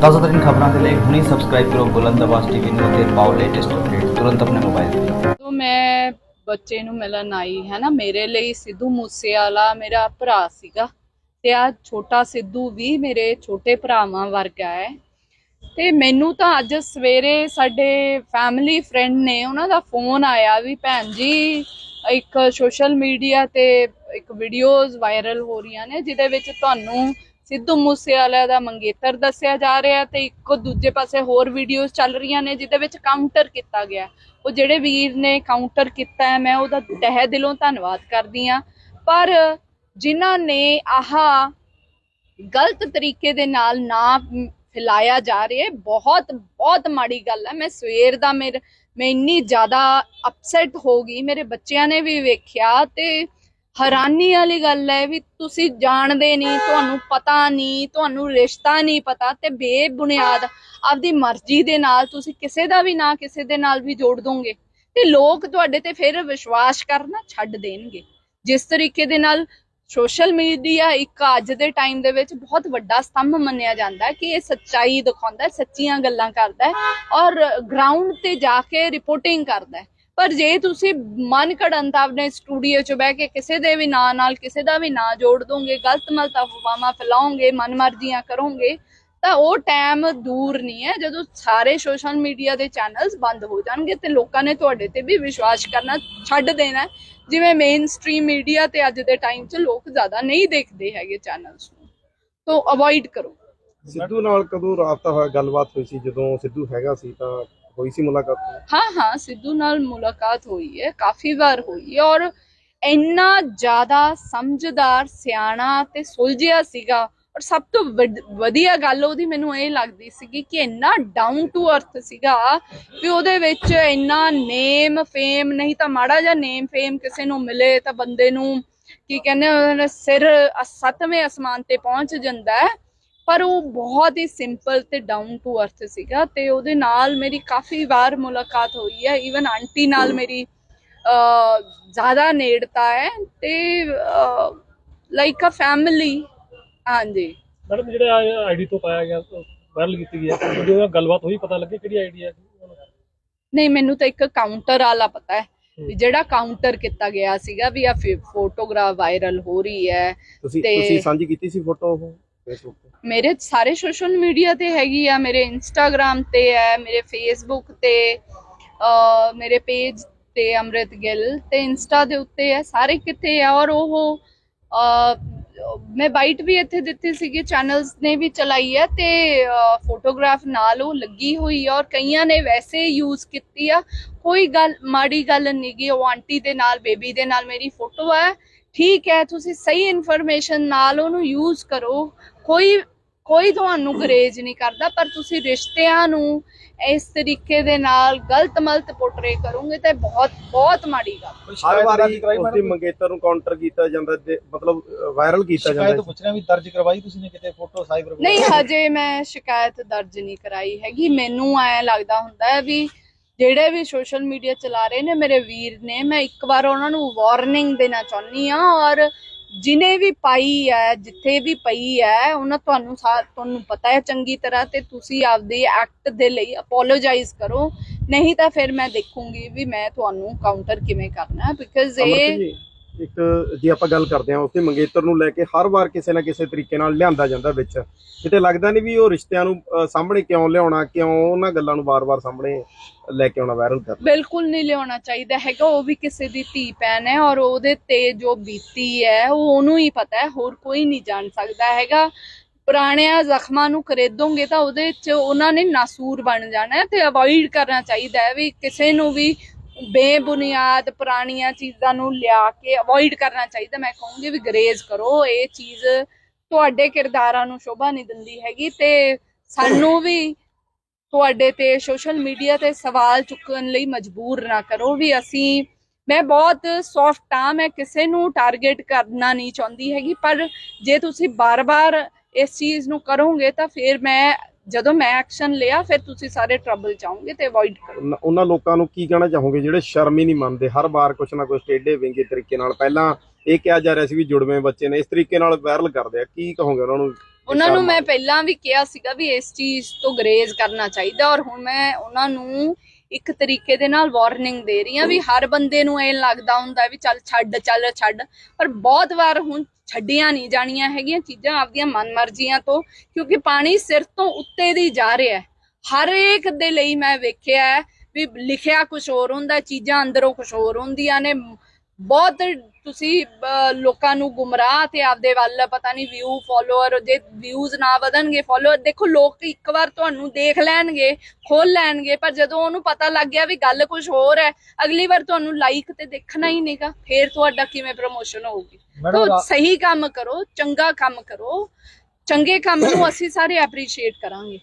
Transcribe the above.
ਤਾਜ਼ਾ ਖਬਰਾਂ ਦੇ ਲਈ ਹੁਣੇ ਸਬਸਕ੍ਰਾਈਬ ਕਰੋ ਬੁਲੰਦ ਆਵਾਜ਼ ਟੀਵੀ ਨੂੰ ਅਤੇ ਪਾਓ ਲੇਟੈਸਟ ਅਪਡੇਟ ਤੁਰੰਤ ਆਪਣੇ ਮੋਬਾਈਲ ਤੇ। ਤੋ ਮੈਂ ਬੱਚੇ ਨੂੰ ਮਿਲਣ ਆਈ ਹੈ ਨਾ ਮੇਰੇ ਲਈ ਸਿੱਧੂ ਮੂਸੇਵਾਲਾ ਮੇਰਾ ਭਰਾ ਸੀਗਾ ਤੇ ਆ ਛੋਟਾ ਸਿੱਧੂ ਵੀ ਮੇਰੇ ਛੋਟੇ ਭਰਾਵਾਂ ਵਰਗਾ ਹੈ। ਤੇ ਮੈਨੂੰ ਤਾਂ ਅੱਜ ਸਵੇਰੇ ਸਾਡੇ ਫੈਮਿਲੀ ਫਰੈਂਡ ਨੇ ਉਹਨਾਂ ਦਾ ਫੋਨ ਆਇਆ ਵੀ ਭੈਣ ਜੀ, ਇੱਕ ਸੋਸ਼ਲ ਮੀਡੀਆ ਤੇ ਇੱਕ ਵੀਡੀਓਜ਼ ਵਾਇਰਲ ਹੋ ਰਹੀਆਂ ਨੇ, ਜਿਹਦੇ ਵਿੱਚ ਤੁਹਾਨੂੰ ਸਿੱਧੂ ਮੂਸੇਵਾਲਾ ਦਾ ਮੰਗੇਤਰ ਦੱਸਿਆ ਜਾ ਰਿਹਾ ਤੇ ਇੱਕੋ ਦੂਜੇ ਪਾਸੇ ਹੋਰ ਵੀਡੀਓਜ਼ ਚੱਲ ਰਹੀਆਂ ਨੇ ਜਿਹਦੇ ਵਿੱਚ ਕਾਊਂਟਰ ਕੀਤਾ ਗਿਆ ਉਹ ਜਿਹੜੇ ਵੀਰ ਨੇ ਕਾਊਂਟਰ ਕੀਤਾ ਹੈ, ਮੈਂ ਉਹਦਾ ਤਹਿ ਦਿਲੋਂ ਧੰਨਵਾਦ ਕਰਦੀ ਆ ਪਰ ਜਿਨ੍ਹਾਂ ਨੇ ਆਹ ਗਲਤ ਤਰੀਕੇ ਦੇ ਨਾਲ ਨਾ ਫੈਲਾਇਆ ਜਾ ਰਿਹਾ ਹੈ, ਬਹੁਤ ਬਹੁਤ ਮਾੜੀ ਗੱਲ ਹੈ। ਮੈਂ ਸਵੇਰ ਦਾ ਮੇਰੇ, ਮੈਂ ਇੰਨੀ ਜ਼ਿਆਦਾ ਅਪਸੈਟ ਹੋ ਗਈ। ਮੇਰੇ ਬੱਚਿਆਂ ਨੇ ਵੀ ਵੇਖਿਆ ਤੇ ਹੈਰਾਨੀ ਵਾਲੀ ਗੱਲ ਹੈ ਵੀ ਤੁਸੀਂ ਜਾਣਦੇ ਨਹੀਂ, ਤੁਹਾਨੂੰ ਪਤਾ ਨਹੀਂ, ਤੁਹਾਨੂੰ ਰਿਸ਼ਤਾ ਨਹੀਂ ਪਤਾ ਤੇ ਬੇਬੁਨਿਆਦ ਆਪਦੀ ਮਰਜ਼ੀ ਦੇ ਨਾਲ ਤੁਸੀਂ ਕਿਸੇ ਦਾ ਵੀ ਨਾ ਕਿਸੇ ਦੇ ਨਾਲ ਵੀ ਜੋੜ ਦੋਗੇ ਤੇ ਲੋਕ ਤੁਹਾਡੇ ਤੇ ਫਿਰ ਵਿਸ਼ਵਾਸ ਕਰਨਾ ਛੱਡ ਦੇਣਗੇ। ਜਿਸ ਤਰੀਕੇ ਦੇ ਨਾਲ ਸੋਸ਼ਲ ਮੀਡੀਆ ਇੱਕ ਅੱਜ ਦੇ ਟਾਈਮ ਦੇ ਵਿੱਚ ਬਹੁਤ ਵੱਡਾ ਸਤੰਭ ਮੰਨਿਆ ਜਾਂਦਾ ਹੈ ਕਿ ਇਹ ਸੱਚਾਈ ਦਿਖਾਉਂਦਾ ਹੈ, ਸੱਚੀਆਂ ਗੱਲਾਂ ਕਰਦਾ ਹੈ ਔਰ ਗਰਾਊਂਡ ਤੇ ਜਾ ਕੇ ਰਿਪੋਰਟਿੰਗ ਕਰਦਾ ਹੈ। ਪਰ ਜੇ ਤੁਸੀਂ ਮਨ ਘੜਨ ਦਾ ਆਪਣੇ ਸਟੂਡੀਓ 'ਚ ਬਹਿ ਕੇ ਕਿਸੇ ਦੇ ਵੀ ਨਾਂ ਨਾਲ ਕਿਸੇ ਦਾ ਵੀ ਨਾਂ ਜੋੜ ਦੋਗੇ, ਗਲਤ ਮਲਤ ਅਫਵਾਹਾਂ ਫੈਲਾਓਗੇ ਮਨਮਰਜ਼ੀਆਂ ਕਰੋਗੇ, ਤਾਂ ਉਹ ਟਾਈਮ ਦੂਰ ਨਹੀਂ ਹੈ ਜਦੋਂ ਸਾਰੇ ਸੋਸ਼ਲ ਮੀਡੀਆ ਦੇ ਚੈਨਲਸ ਬੰਦ ਹੋ ਜਾਣਗੇ ਤੇ ਲੋਕਾਂ ਨੇ ਤੁਹਾਡੇ ਤੇ ਵੀ ਵਿਸ਼ਵਾਸ ਕਰਨਾ ਛੱਡ ਦੇਣਾ ਜਿਵੇਂ ਮੇਨ ਸਟ੍ਰੀਮ ਮੀਡੀਆ ਤੇ ਅੱਜ ਦੇ ਟਾਈਮ 'ਚ ਲੋਕ ਜ਼ਿਆਦਾ ਨਹੀਂ ਦੇਖਦੇ ਹੈਗੇ ਚੈਨਲਸ ਨੂੰ। ਤੋਂ ਅਵੋਇਡ ਕਰੋ। ਸਿੱਧੂ ਨਾਲ ਕਦੋਂ ਰਾਬਤਾ ਹੋਇਆ, ਗੱਲਬਾਤ ਹੋਈ ਸੀ, ਜਦੋਂ ਸਿੱਧੂ ਹੈਗਾ ਸੀ ਤਾਂ ਹੋਈ ਸੀ ਮੁਲਾਕਾਤ? ਹਾਂ ਹਾਂ, ਸਿੱਧੂ ਨਾਲ ਮੁਲਾਕਾਤ ਹੋਈ ਹੈ, ਕਾਫੀ ਵਾਰ ਹੋਈ ਹੈ ਔਰ ਇੰਨਾ ਜ਼ਿਆਦਾ ਸਮਝਦਾਰ, ਸਿਆਣਾ ਤੇ ਸੁਲਝਿਆ ਸੀਗਾ ਔਰ ਸਭ ਤੋਂ ਵਧੀਆ ਗੱਲ ਉਹਦੀ ਮੈਨੂੰ ਇਹ ਲੱਗਦੀ ਸੀਗੀ ਕਿ ਇੰਨਾ ਡਾਊਨ ਟੂ ਅਰਥ ਸੀਗਾ ਵੀ ਉਹਦੇ ਵਿੱਚ ਇੰਨਾ ਨੇਮ ਫੇਮ ਨਹੀਂ ਤਾਂ ਮਾੜਾ ਜਿਹਾ ਨੇਮ ਫੇਮ ਕਿਸੇ ਨੂੰ ਮਿਲੇ ਤਾਂ ਬੰਦੇ ਨੂੰ ਕੀ ਕਹਿੰਦੇ ਸਿਰ ਅ- ਸੱਤਵੇਂ ਅਸਮਾਨ ਤੇ ਪਹੁੰਚ ਜਾਂਦਾ ਹੈ। ਪਰ ਉਹ ਬਹੁਤ ਹੀ ਸਿੰਪਲ ਤੇ ਡਾਊਨ ਟੂ ਅਰਥ ਸੀਗਾ ਤੇ ਉਹਦੇ ਨਾਲ ਮੇਰੀ ਕਾਫੀ ਵਾਰ ਮੁਲਾਕਾਤ ਹੋਈ ਹੈ ਈਵਨ ਆਂਟੀ ਨਾਲ ਮੇਰੀ ਅ, ਜ਼ਿਆਦਾ ਨੇੜਤਾ ਹੈ ਤੇ ਲਾਈਕ ਅ ਫੈਮਿਲੀ ਹਾਂਜੀ। ਮੈਡਮ ਜਿਹੜਾ ਆਈਡੀ ਤੋਂ ਪਾਇਆ ਗਿਆ ਵਾਇਰਲ ਕੀਤੀ ਗਈ ਹੈ ਜਦੋਂ ਗੱਲਬਾਤ ਹੋਈ ਪਤਾ ਲੱਗੇ ਕਿਹੜੀ ਆਈਡੀ ਹੈ? ਨਹੀਂ ਮੈਨੂੰ ਤਾਂ ਇੱਕ ਕਾਊਂਟਰ ਵਾਲਾ ਪਤਾ ਹੈ ਵੀ ਜਿਹੜਾ ਕਾਊਂਟਰ ਕੀਤਾ ਗਿਆ ਸੀਗਾ ਵੀ ਆ ਫੋਟੋਗ੍ਰਾਫ ਵਾਇਰਲ ਹੋ ਰਹੀ ਹੈ ਤੁਸੀਂ ਤੇ- ਤੁਸੀਂ ਸਾਂਝੀ ਕੀਤੀ ਸੀ ਫੋਟੋ ਉਹ? ਫੇਸਬੁੱਕ ਤੇ ਮੇਰੇ ਸਾਰੇ ਸੋਸ਼ਲ ਮੀਡੀਆ ਤੇ ਹੈਗੀ ਆ, ਮੇਰੇ ਇੰਸਟਾਗ੍ਰam ਤੇ ਹੈ, ਮੇਰੇ ਫੇਸਬੁੱਕ ਤੇ ਮੇਰੇ ਪੇਜ ਤੇ ਅੰਮ੍ਰਿਤ ਗਿੱਲ ਤੇ ਇੰਸਟਾ ਦੇ ਉੱਤੇ ਹੈ, ਸਾਰੇ ਕਿਤੇ ਆ ਔਰ ਉਹ ਮੈਂ ਬਾਈਟ ਵੀ ਇੱਥੇ ਦਿੱਤੀ ਸੀਗੀ ਚੈਨਲਸ ਨੇ ਵੀ ਚਲਾਈ ਹੈ ਤੇ ਫੋਟੋਗ੍ਰਾਫ ਨਾਲ ਉਹ ਲੱਗੀ ਹੋਈ ਆ ਔਰ ਕਈਆਂ ਨੇ ਵੈਸੇ ਯੂਜ਼ ਕੀਤੀ ਆ, ਕੋਈ ਗੱਲ, ਮਾੜੀ ਗੱਲ ਨਹੀਂ ਗੀ, ਉਹ ਆਂਟੀ ਦੇ ਨਾਲ, ਬੇਬੀ ਦੇ ਨਾਲ ਮੇਰੀ ਫੋਟੋ ਹੈ ਠੀਕ ਹੈ, ਤੁਸੀਂ ਸਹੀ ਇਨਫੋਰਮੇਸ਼ਨ ਨਾਲ ਉਹਨੂੰ ਯੂਜ਼ ਕਰੋ ਕੋਈ ਕੋਈ ਤੁਹਾਨੂੰ ਗਰੇਜ ਨਹੀਂ ਕਰਦਾ ਪਰ ਤੁਸੀਂ ਰਿਸ਼ਤਿਆਂ ਨੂੰ ਇਸ ਤਰੀਕੇ ਦੇ ਨਾਲ ਗਲਤ ਮਲਤ ਪੋਰਟਰੇ ਕਰੋਗੇ ਤਾਂ ਬਹੁਤ ਬਹੁਤ ਮਾੜੀ ਗੱਲ। ਹਰ ਵਾਰੀ ਉਸਦੀ ਮੰਗੇਤਰ ਨੂੰ ਕਾਊਂਟਰ ਕੀਤਾ ਜਾਂਦਾ ਤੇ ਮਤਲਬ ਵਾਇਰਲ ਕੀਤਾ ਸ਼ਿਕਾਇਤ ਜਾਂਦਾ ਪੁੱਛ ਰਿਹਾ ਵੀ ਦਰਜ ਕਰਵਾਈ ਤੁਸੀਂ ਨੇ ਕਿਤੇ ਫੋਟੋ ਸਾਈਬਰ ਨਹੀਂ ਹਜੇ ਮੈਂ ਸ਼ਿਕਾਇਤ ਦਰਜ ਨਹੀਂ ਕਰਾਈ ਹੈਗੀ। ਮੈਨੂੰ ਐ ਲੱਗਦਾ ਹੁੰਦਾ ਹੈ ਵੀ ਜਿਹੜੇ ਵੀ ਸੋਸ਼ਲ ਮੀਡੀਆ ਚਲਾ ਰਹੇ ਨੇ ਮੇਰੇ ਵੀਰ ਨੇ ਮੈਂ ਇੱਕ ਵਾਰ ਉਹਨਾਂ ਨੂੰ ਵਾਰਨਿੰਗ ਦੇਣਾ ਚਾਹੁੰਦੀ ਆ ਔਰ ਜਿਨੇ ਵੀ ਪਾਈ ਹੈ ਜਿੱਥੇ ਵੀ ਪਈ ਹੈ ਉਹਨਾਂ ਤੁਹਾਨੂੰ ਤੁਹਾਨੂੰ ਪਤਾ ਹੈ ਚੰਗੀ ਤਰ੍ਹਾਂ ਤੇ ਤੁਸੀਂ ਆਪਦੇ ਐਕਟ ਦੇ ਲਈ ਅਪੋਲੋਜਾਈਜ਼ ਕਰੋ। ਨਹੀਂ ਤਾਂ ਫਿਰ ਮੈਂ ਦੇਖੂੰਗੀ ਵੀ ਮੈਂ ਤੁਹਾਨੂੰ ਕਾਊਂਟਰ ਕਿਵੇਂ ਕਰਨਾ ਬਿਕਾਜ਼ ਇਹ ਇੱਕ ਜੇ ਆਪਾਂ ਗੱਲ ਕਰਦੇ ਹਾਂ ਉਸਦੇ ਮੰਗੇਤਰ ਨੂੰ ਲੈ ਕੇ ਹਰ ਵਾਰ ਕਿਸੇ ਨਾ ਕਿਸੇ ਤਰੀਕੇ ਨਾਲ ਲਿਆਂਦਾ ਜਾਂਦਾ ਵਿੱਚ। ਕਿਤੇ ਲੱਗਦਾ ਨਹੀਂ ਵੀ ਉਹ ਰਿਸ਼ਤਿਆਂ ਨੂੰ ਸਾਹਮਣੇ ਕਿਉਂ ਲਿਆਉਣਾ, ਕਿਉਂ ਉਹਨਾਂ ਗੱਲਾਂ ਨੂੰ ਵਾਰ-ਵਾਰ ਸਾਹਮਣੇ ਲੈ ਕੇ ਆਉਣਾ ਵਾਇਰਲ ਕਰਨਾ? ਬਿਲਕੁਲ ਨਹੀਂ ਲਿਆਉਣਾ ਚਾਹੀਦਾ ਹੈਗਾ, ਉਹ ਵੀ ਕਿਸੇ ਦੀ ਧੀ ਭੈਣ ਹੈ ਔਰ ਉਹਦੇ ਤੇ ਜੋ ਬੀਤੀ ਹੈ, ਉਹ ਉਹਨੂੰ ਹੀ ਪਤਾ ਹੈ, ਹੋਰ ਕੋਈ ਨਹੀਂ ਜਾਣ ਸਕਦਾ ਹੈਗਾ। ਪੁਰਾਣਿਆਂ ਜ਼ਖਮਾਂ ਨੂੰ ਖਰੀਦੋਗੇ ਤਾਂ ਉਹਦੇ 'ਚ ਉਹਨਾਂ ਨੇ ਨਾਸੂਰ ਬਣ ਜਾਣਾ ਤੇ ਅਵੋਇਡ ਕਰਨਾ ਚਾਹੀਦਾ ਹੈ ਵੀ ਕਿਸੇ ਨੂੰ ਵੀ ਬੇਬੁਨਿਆਦ ਪੁਰਾਣੀਆਂ ਚੀਜ਼ਾਂ ਨੂੰ ਲਿਆ ਕੇ ਅਵੋਇਡ ਕਰਨਾ ਚਾਹੀਦਾ। ਮੈਂ ਕਹੂੰਗੀ ਵੀ ਗਰੇਜ਼ ਕਰੋ। ਇਹ ਚੀਜ਼ ਤੁਹਾਡੇ ਕਿਰਦਾਰਾਂ ਨੂੰ ਸ਼ੋਭਾ ਨਹੀਂ ਦਿੰਦੀ ਹੈਗੀ ਤੇ ਸਾਨੂੰ ਵੀ ਤੁਹਾਡੇ ਤੇ ਸੋਸ਼ਲ ਮੀਡੀਆ ਤੇ ਸਵਾਲ ਚੁੱਕਣ ਲਈ ਮਜਬੂਰ ਨਾ ਕਰੋ ਵੀ ਅਸੀਂ, ਮੈਂ ਬਹੁਤ ਸੌਫਟ ਆ ਮੈਂ ਕਿਸੇ ਨੂੰ ਟਾਰਗੇਟ ਕਰਨਾ ਨਹੀਂ ਚਾਹੁੰਦੀ ਹੈਗੀ, ਪਰ ਜੇ ਤੁਸੀਂ ਬਾਰ-ਬਾਰ ਇਸ ਚੀਜ਼ ਨੂੰ ਕਰੋਗੇ ਤਾਂ ਫਿਰ ਮੈਂ ਜਦੋਂ ਮੈਂ ਐਕਸ਼ਨ ਲਿਆ ਫਿਰ ਤੁਸੀਂ ਸਾਰੇ ਟਰਬਲ ਚਾਹੋਗੇ ਤੇ ਅਵੋਇਡ ਕਰੋ। ਉਹਨਾਂ- ਉਹਨਾਂ ਲੋਕਾਂ ਨੂੰ ਕੀ ਕਹਿਣਾ ਚਾਹੋਗੇ ਜਿਹੜੇ ਸ਼ਰਮ ਹੀ ਨਹੀਂ ਮੰਨਦੇ? ਹਰ ਵਾਰ ਕੁਛ ਨਾ ਕੁਛ ਟੇਢੇ ਵਿੰਗੇ ਤਰੀਕੇ ਨਾਲ। ਪਹਿਲਾਂ ਇਹ ਕਿਹਾ ਜਾ ਰਿਹਾ ਸੀ ਵੀ ਜੁੜਵੇਂ ਬੱਚੇ ਨੇ ਇਸ ਤਰੀਕੇ ਨਾਲ ਵਾਇਰਲ ਕਰਦੇ ਆ। ਕੀ ਕਹੋਗੇ ਉਹਨਾਂ ਨੂੰ ਉਹਨਾਂ ਨੂੰ ਮੈਂ ਪਹਿਲਾਂ ਵੀ ਕਿਹਾ ਸੀਗਾ ਵੀ ਇਸ ਚੀਜ਼ ਤੋਂ ਗਰੇਜ਼ ਕਰਨਾ ਚਾਹੀਦਾ ਔਰ ਹੁਣ ਮੈਂ ਉਹਨਾਂ ਨੂੰ ਇੱਕ ਤਰੀਕੇ ਦੇ ਨਾਲ ਵਾਰਨਿੰਗ ਦੇ ਰਹੀ ਹਾਂ ਵੀ ਹਰ ਬੰਦੇ ਨੂੰ ਇਹ ਲੱਗਦਾ ਹੁੰਦਾ ਵੀ ਚੱਲ ਛੱਡ ਚੱਲ ਛੱਡ। ਪਰ ਬਹੁਤ ਵਾਰ ਹੁਣ ਛੱਡੀਆਂ ਨਹੀਂ ਜਾਣੀਆਂ ਹੈਗੀਆਂ ਚੀਜ਼ਾਂ ਆਪਦੀਆਂ ਮਨਮਰਜ਼ੀਆਂ ਤੋਂ, ਕਿਉਂਕਿ ਪਾਣੀ ਸਿਰ ਤੋਂ ਉੱਤੇ ਦੀ ਜਾ ਰਿਹਾ ਹੈ। ਹਰ ਇੱਕ ਦੇ ਲਈ ਮੈਂ ਵੇਖਿਆ ਹੈ ਵੀ ਲਿਖਿਆ ਕੁਝ ਹੋਰ ਹੁੰਦਾ, ਚੀਜ਼ਾਂ ਅੰਦਰੋਂ ਕੁਝ ਹੋਰ ਹੁੰਦੀਆਂ ਨੇ ਬਹੁਤ ਤੁਸੀਂ ਲੋਕਾਂ ਨੂੰ ਗੁੰਮਰਾਹ ਤੇ ਆਪਦੇ ਵੱਲ ਪਤਾ ਨਹੀਂ ਵਿਊ ਫਾਲੋਅਰ ਜੇ ਵਿਊਜ਼ ਨਾ ਵਧਣਗੇ ਫਾਲੋਅਰ ਦੇਖੋ ਲੋਕ ਇੱਕ ਵਾਰ ਤੁਹਾਨੂੰ ਦੇਖ ਲੈਣਗੇ ਖੋਲ ਲੈਣਗੇ ਪਰ ਜਦੋਂ ਉਹਨੂੰ ਪਤਾ ਲੱਗ ਗਿਆ ਵੀ ਗੱਲ ਕੁਝ ਹੋਰ ਹੈ ਅਗਲੀ ਵਾਰ ਤੁਹਾਨੂੰ ਲਾਈਕ ਤੇ ਦੇਖਣਾ ਹੀ ਨਹੀਂਗਾ ਫੇਰ ਤੁਹਾਡਾ ਕਿਵੇਂ ਪ੍ਰਮੋਸ਼ਨ ਹੋਊਗੀ? ਤਾਂ ਸਹੀ ਕੰਮ ਕਰੋ ਚੰਗਾ ਕੰਮ ਕਰੋ ਚੰਗੇ ਕੰਮ ਨੂੰ ਅਸੀਂ ਸਾਰੇ ਐਪਰੀਸ਼ੀਏਟ ਕਰਾਂਗੇ।